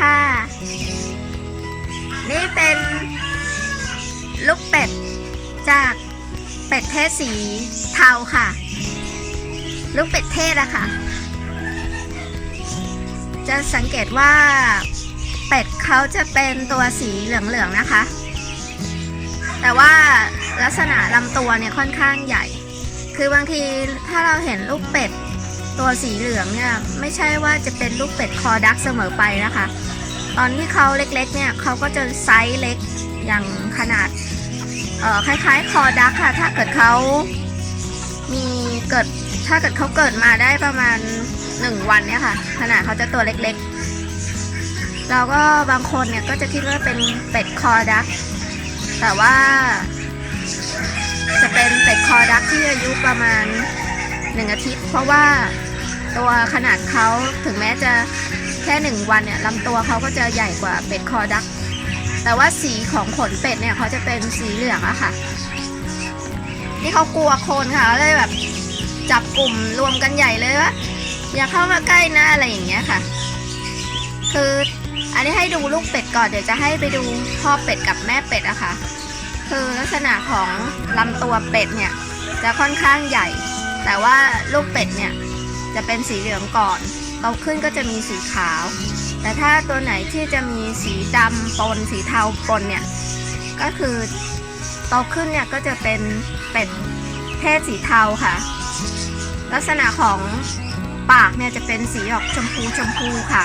ค่ะ นี่เป็นลูกเป็ดจากเป็ดเทศสีเทาค่ะ ลูกเป็ดเทศอะค่ะ จะสังเกตว่าเป็ดเขาจะเป็นตัวสีเหลืองๆนะคะ แต่ว่าลักษณะลำตัวเนี่ยค่อนข้างใหญ่ คือบางทีถ้าเราเห็นลูกเป็ด ตัวสีเหลืองเนี่ยไม่ใช่ว่าจะเป็นลูกเป็ดคอดักเสมอไปนะคะ ตอนที่เขาเล็กๆเนี่ยเขาก็จะไซส์เล็กอย่างขนาดเอ่อคล้าย ๆ คอดักค่ะ ถ้าเกิดเขามีเกิดถ้าเกิดเขาเกิดมาได้ประมาณ 1 วันเนี่ยค่ะ ขนาดเขาจะตัวเล็กๆ เราก็บางคนเนี่ยก็จะคิดว่าเป็นเป็ดคอดัก แต่ว่า จะเป็นเป็ดคอดักที่อายุประมาณหนึ่งอาทิตย์ เพราะว่า ตัวขนาดเขาถึงแม้จะแค่หนึ่งวันเนี่ยลำตัวเขาก็จะใหญ่กว่าเป็ดคอดัก แต่ว่าสีของขนเป็ดเนี่ยเขาจะเป็นสีเหลืองอะค่ะ นี่เขากลัวคนค่ะเลยแบบจับกลุ่มรวมกันใหญ่เลยว่าอย่าเข้ามาใกล้นะอะไรอย่างเงี้ยค่ะ คืออันนี้ให้ดูลูกเป็ดก่อนเดี๋ยวจะให้ไปดูพ่อเป็ดกับแม่เป็ดอะค่ะ คือลักษณะของลำตัวเป็ดเนี่ยจะค่อนข้างใหญ่ แต่ว่าลูกเป็ดเนี่ย จะเป็นสีเหลืองก่อนโตขึ้นก็จะมีสีขาว แต่ถ้าตัวไหนที่จะมีสีดำปนสีเทาปนเนี่ยก็คือโตขึ้นเนี่ยก็จะเป็นเป็ดเพศสีเทาค่ะ ลักษณะของปากเนี่ยจะเป็นสีออกชมพูชมพูค่ะ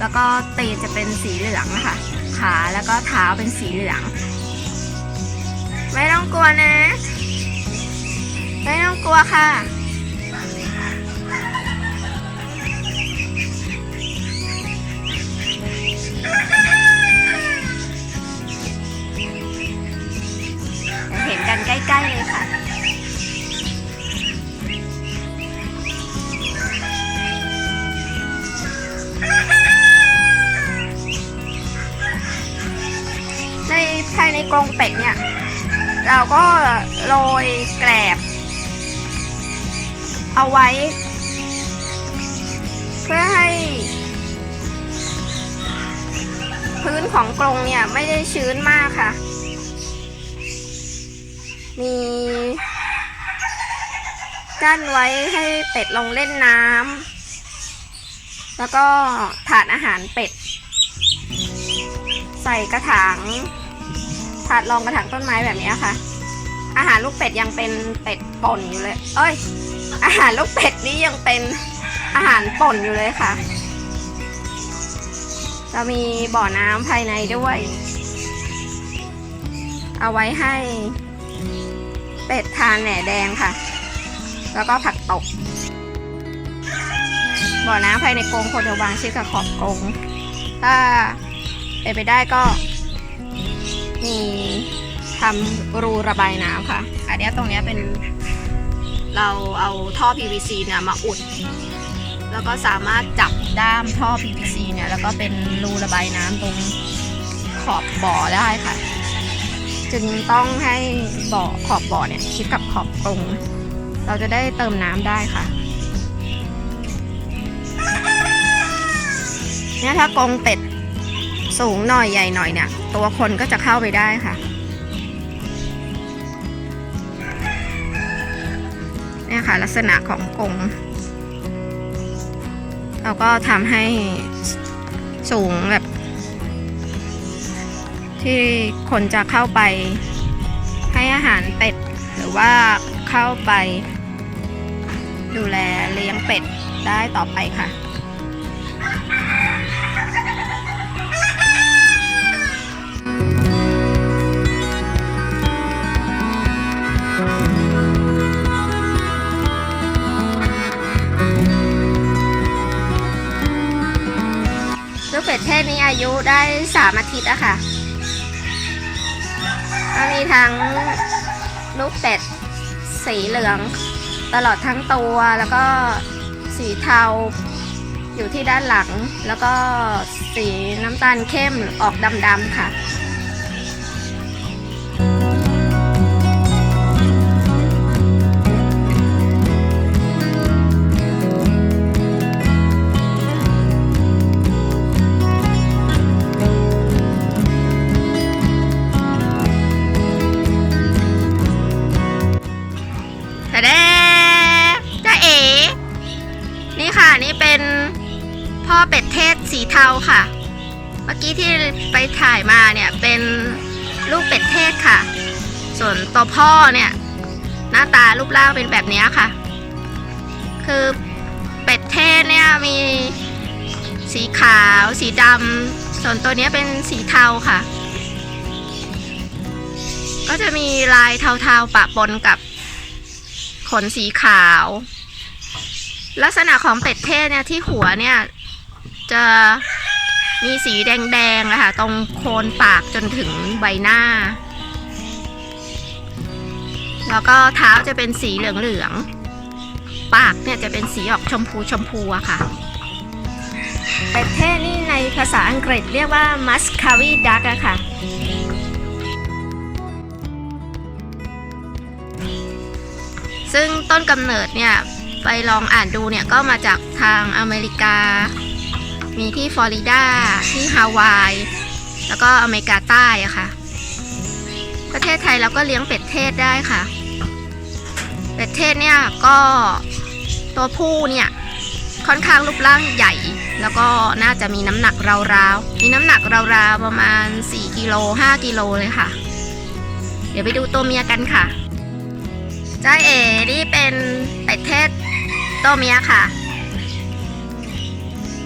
แล้วก็ตีนจะเป็นสีเหลืองนะคะขาแล้วก็เท้าเป็นสีเหลือง ไม่ต้องกลัวนะ ไม่ต้องกลัวค่ะ ภายในกรงเป็ดเนี่ย เราก็โรยแกลบ เอาไว้ เพื่อให้ พื้นของกรงเนี่ยไม่ได้ชื้นมากค่ะ มีกั้นไว้ให้เป็ดลงเล่นน้ำแล้วก็ถาดอาหารเป็ด ใส่กระถาง ถาดรองกระถางต้นไม้แบบนี้ค่ะ อาหารลูกเป็ดยังเป็นเป็ดป่นอยู่เลย เอ้ย อาหารลูกเป็ดนี่ยังเป็นอาหารป่นอยู่เลยค่ะ เรามีบ่อน้ำภายในด้วย เอาไว้ให้เป็ดทานแหน่แดงค่ะ แล้วก็ผักตบบ่อน้ำภายในกรงควรจะวางชิดกับขอบกรงถ้าเป็นไปได้ก็ มีทำรูระบายน้ำค่ะ อันนี้ตรงนี้เป็นเราเอาท่อ PVC เนี่ยมาอุด แล้วก็สามารถจับด้ามท่อ PVC เนี่ยแล้วก็เป็นรูระบายน้ำตรงขอบบ่อได้ค่ะ จึงต้องให้บ่อขอบบ่อเนี่ยชิดกับขอบตรง เราจะได้เติมน้ำได้ค่ะเนี่ยถ้ากรงเป็ด สูงหน่อยใหญ่หน่อยเนี่ย ตัวคนก็จะเข้าไปได้ค่ะ เนี่ยค่ะ ลักษณะของกรงเราก็ทำให้สูงแบบ ที่คนจะเข้าไปให้อาหารเป็ด หรือว่าเข้าไป ดูแลเลี้ยงเป็ดได้ต่อไปค่ะ กเป็ดเทศนี้อายุได้สามอาทิตย์อะค่ะก็มีทั้งลูกเป็ดสีเหลือง ตลอดทั้งตัวแล้วก็สีเทาอยู่ที่ด้านหลัง แล้วก็สีน้ำตาลเข้มออกดำๆค่ะ นี่เป็นพ่อเป็ดเทศสีเทาค่ะ เมื่อกี้ที่ไปถ่ายมาเนี่ยเป็นลูกเป็ดเทศค่ะ ส่วนตัวพ่อเนี่ย หน้าตารูปร่างเป็นแบบนี้ค่ะ คือเป็ดเทศเนี่ยมีสีขาว สีดำส่วนตัวนี้เป็นสีเทาค่ะ ก็จะมีลายเทาๆปะปนกับขนสีขาว ลักษณะของเป็ดเทศเนี่ยที่หัวเนี่ยจะมีสีแดงๆอะค่ะ ตรงโคนปากจนถึงใบหน้า แล้วก็เท้าจะเป็นสีเหลืองๆ ปากเนี่ยจะเป็นสีออกชมพูชมพูอะค่ะ เป็ดเทศนี่ในภาษาอังกฤษเรียกว่า muscovy duck อะค่ะซึ่งต้นกำเนิดเนี่ย ไปลองอ่านดูเนี่ยก็มาจากทางอเมริกา มีที่ฟลอริดา ที่ฮาวาย แล้วก็อเมริกาใต้อะค่ะ ประเทศไทยเราก็เลี้ยงเป็ดเทศได้ค่ะ เป็ดเทศเนี่ยก็ตัวผู้เนี่ยค่อนข้างรูปร่างใหญ่ แล้วก็น่าจะมีน้ำหนักราวๆ มีน้ำหนักราวๆประมาณ 4กิโล5กิโลเลยค่ะ เดี๋ยวไปดูตัวเมียกันค่ะ จ้าเอ๋นี่เป็นเป็ดเทศตัวเมียค่ะ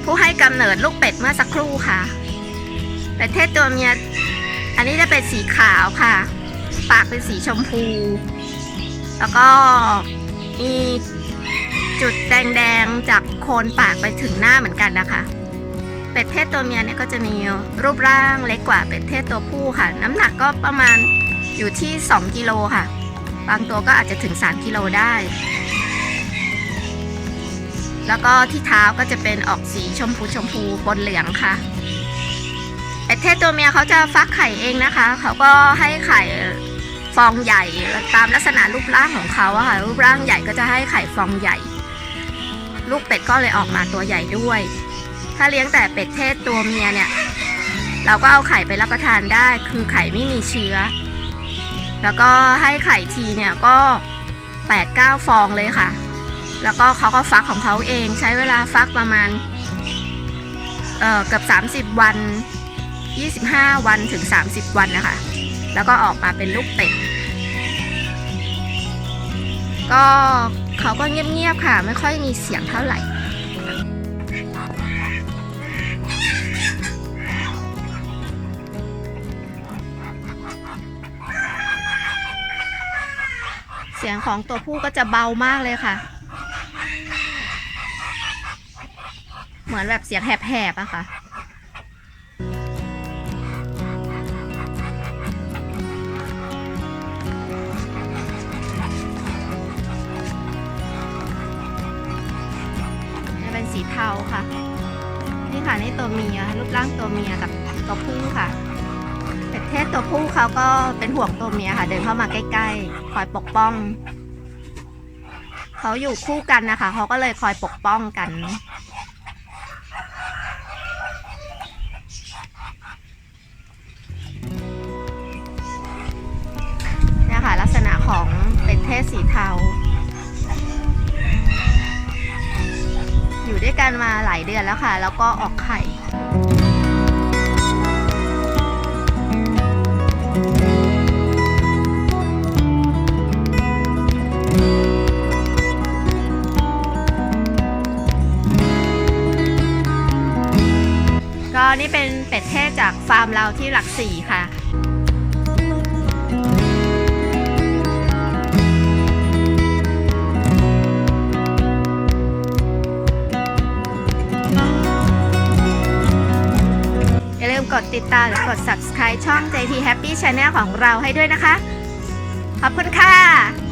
ผู้ให้กำเนิดลูกเป็ดเมื่อสักครู่ค่ะ เป็ดเทศตัวเมีย อันนี้จะเป็นสีขาวค่ะ ปากเป็นสีชมพู แล้วก็มีจุดแดงๆจากโคนปากไปถึงหน้าเหมือนกันนะคะ เป็ดเทศตัวเมียเนี่ยก็จะมีรูปร่างเล็กกว่าเป็ดเทศตัวผู้ค่ะ น้ำหนักก็ประมาณอยู่ที่ 2 กิโลค่ะ บางตัวก็อาจจะถึง 3 กิโลได้ แล้วก็ที่เท้าก็จะเป็นออกสีชมพูชมพูบนเหลืองค่ะเป็ดเทศตัวเมียเขาจะฟักไข่เองนะคะ เขาก็ให้ไข่ฟองใหญ่ตามลักษณะรูปร่างของเขาอะค่ะรูปร่างใหญ่ก็จะให้ไข่ฟองใหญ่ ลูกเป็ดก็เลยออกมาตัวใหญ่ด้วย ถ้าเลี้ยงแต่เป็ดเทศตัวเมียเนี่ย เราก็เอาไข่ไปรับประทานได้ คือไข่ไม่มีเชื้อ แล้วก็ให้ไข่ทีเนี่ยก็8ปดเก้าฟองเลยค่ะ แล้วก็เขาก็ฟักของเขาเองใช้เวลาฟักประมาณเอ่อเกือบ 30 วัน 25 วันถึง 30 วันนะคะ แล้วก็ออกมาเป็นลูกเป็ด ก็เขาก็เงียบๆค่ะ ไม่ค่อยมีเสียงเท่าไหร่ สียงของตัวผู้ก็จะเบามากเลยค่ะ เหมือนแบบเสียงแหบๆอะค่ะจะเป็นสีเทาค่ะ นี่ค่ะนี่ตัวเมียรูปร่างตัวเมียกับตัวผู้ค่ะ เทศตัวผู้เขาก็เป็นห่วงตัวเมียค่ะ เดินเข้ามาใกล้ๆ คอยปกป้อง เขาอยู่คู่กันนะคะ เขาก็เลยคอยปกป้องกันเนี่ยค่ะลักษณะของเป็ดเทศสีเทา อยู่ด้วยกันมาหลายเดือนแล้วค่ะ แล้วก็ออกไข่ นี่เป็นเป็ดเทศจากฟาร์มเราที่หลักสี่ค่ะอย่าลืมกดติดตามหรือกด subscribe ช่อง JT Happy Channel ของเราให้ด้วยนะคะ ขอบคุณค่ะ